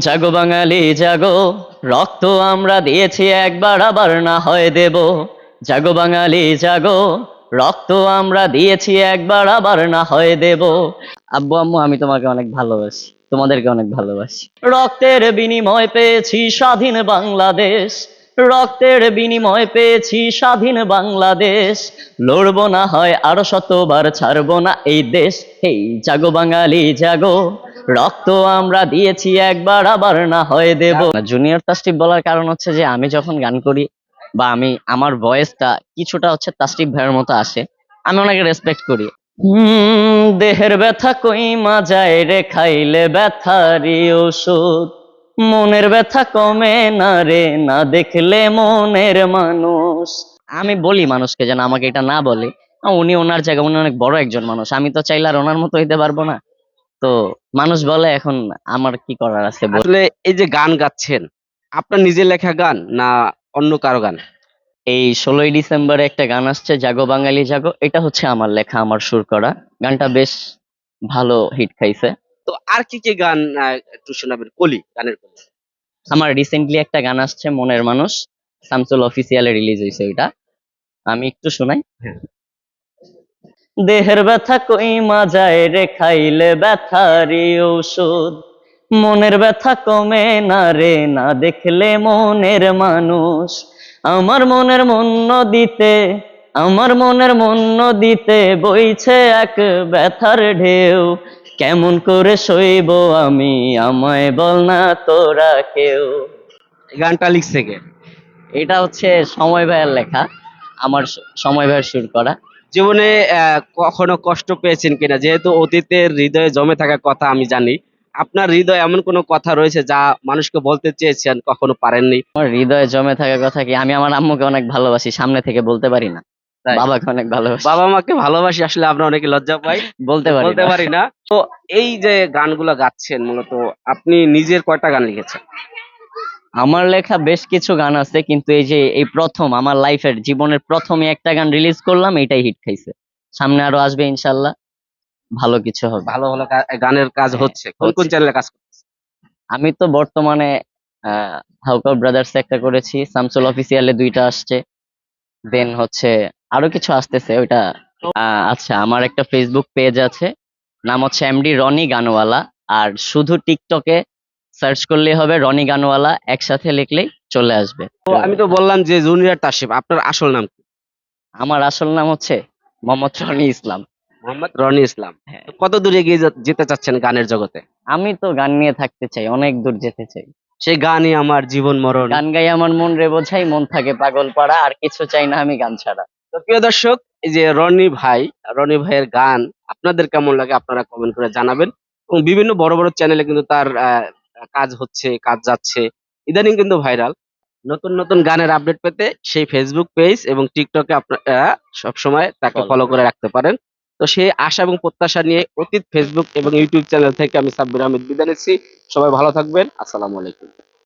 জাগো বাঙালি, জাগো। রক্ত আমরা দিয়েছি, একবার আবার না হয় দেব। জাগো বাঙালি, জাগো। রক্ত আমরা দিয়েছি, একবার আবার না হয় দেব। আব্বু, আম্মু, আমি তোমাকে অনেক ভালোবাসি। তোমাদেরকে অনেক ভালোবাসি। রক্তের বিনিময় পেয়েছি, স্বাধীন বাংলাদেশ। রক্তের বিনিময় পেয়েছি, স্বাধীন বাংলাদেশ। লড়বো না হয়, আরও শতবার ছাড়বো না এই দেশ। এই জাগো বাঙালি, জাগো। রক্ত আমরা দিয়েছি একবার আবার না হয় দেব। জুনিয়র তাস্টিপ বলার কারণ হচ্ছে যে আমি যখন গান করি বা আমি আমার ভয়েসটা কিছুটা হচ্ছে তাস্টিপ ভাইয়ের মতো আসে আমি ওনাকে রেসপেক্ট করি। হুম, দেহের ব্যথা কই মাজায় রে খাইলে ব্যথারি ওষুধ। মনের ব্যথা কমে না রে না দেখলে মনের মানুষ। আমি বলি মানুষকে যেন আমাকে এটা না বলে। উনি ওনার জায়গায় উনি অনেক বড় একজন মানুষ। আমি তো চাইলে আর ওনার মতো হইতে পারব না। তো মানুষ বলে এখন আমার কি করার আছে। আসলে এই যে গান গাচ্ছেন আপনার নিজের লেখা গান না অন্য কারও গান? এই ষোলোই ডিসেম্বরে একটা গান আসছে জাগো বাঙালি জাগো। এটা হচ্ছে আমার লেখা আমার সুর করা। গানটা বেশ ভালো হিট খাইছে। তো আর কি কি গান একটু শোনাবেন? কলি গানের কলি। আমার রিসেন্টলি একটা গান আসছে মনের মানুষ সামসুল অফিসিয়ালে রিলিজ হয়েছে ওইটা। আমি একটু শোনাই। হ্যাঁ। দেহের ব্যথা কই মাজায় রে খাইলে ব্যথারি ঔষধ। মনের ব্যথা কমে না রে না দেখলে মনের মানুষ। আমার মনের মন দিতে আমার মনের মন দিতে বইছে এক ব্যথার ঢেউ। কেমন করে সইব আমি আমায় বল না তোরা কেউ। গানটা লিখছে কে? এটা হচ্ছে সময় ভাইয়ের লেখা আমার সময় ভাইয়ের সুর করা। জীবনে কখনো কষ্ট পেয়েছেন কিনা? যেহেতু অতীতের হৃদয়ে জমে থাকা কথা আমি জানি। আপনার হৃদয়ে এমন কোনো কথা রয়েছে যা মানুষকে বলতে চেয়েছেন কখনো পারেননি? আমার হৃদয়ে জমে থাকার কথা কি? আমি আমার আম্মুকে অনেক ভালোবাসি সামনে থেকে বলতে পারি না। বাবাকে অনেক ভালোবাসি। বাবা মাকে ভালোবাসি আসলে আমরা অনেকে লজ্জা পাই। বলতে পারি বলতে না। পারি না। তো এই যে গানগুলো গাচ্ছেন মূলত আপনি নিজের কয়টা গান লিখেছেন? আমার লেখা বেশ কিছু গান আছে কিন্তু এই যে এই প্রথম আমার লাইফের জীবনের প্রথমে একটা গান রিলিজ করলাম এটাই হিট খাইছে। সামনে আরও আসবে ইনশাল্লাহ ভালো কিছু হবে। ভালো ভালো গানের কাজ হ্যাঁ, হচ্ছে। কোন কোন চ্যানেলে কাজ আমি তো বর্তমানে হাউকাউ ব্রাদার্স একটা করেছি সামসুল অফিসিয়ালে দুইটা আসছে। দেন হচ্ছে আরও কিছু আসতেছে ওইটা আচ্ছা আমার একটা ফেসবুক পেজ আছে। নাম হচ্ছে এমডি রনি গানওয়ালা আর শুধু টিকটকে সার্চ করলেই হবে রনি গানওয়ালা একসাথে লিখলেই চলে আসবে। তো আমি তো বললাম যে জুনিয়র তাসিফ আপনার আসল নাম কি? আমার আসল নাম হচ্ছে মোহাম্মদ রনি ইসলাম। মোহাম্মদ রনি ইসলাম। হ্যাঁ। কত দূরে এগিয়ে যা- যেতে চাচ্ছেন গানের জগতে? আমি তো গান নিয়ে থাকতে চাই অনেক দূর যেতে চাই। সেই গানই আমার জীবন মরণ। গান গাই আমার মন রে বোঝাই মন থাকে পাগল পাড়া আর কিছু চাই না আমি গান ছাড়া। তো প্রিয় দর্শক এই যে রনি ভাই রনি ভাইয়ের গান আপনাদের কেমন লাগে আপনারা কমেন্ট করে জানাবেন। এবং বিভিন্ন বড় বড় চ্যানেলে কিন্তু তার আহ, কাজ হচ্ছে কাজ যাচ্ছে। ইদানিং কিন্তু ভাইরাল। নতুন নতুন গানের আপডেট পেতে সেই ফেসবুক পেজ এবং টিকটকে আপনারা সবসময় তাকে ফলো করে রাখতে পারেন। তো সেই আশা এবং প্রত্যাশা নিয়ে অতীত ফেসবুক এবং ইউটিউব চ্যানেল থেকে আমি সাব্বির আহমেদ বিদায় নিচ্ছি। সবাই ভালো থাকবেন। আসসালামু আলাইকুম।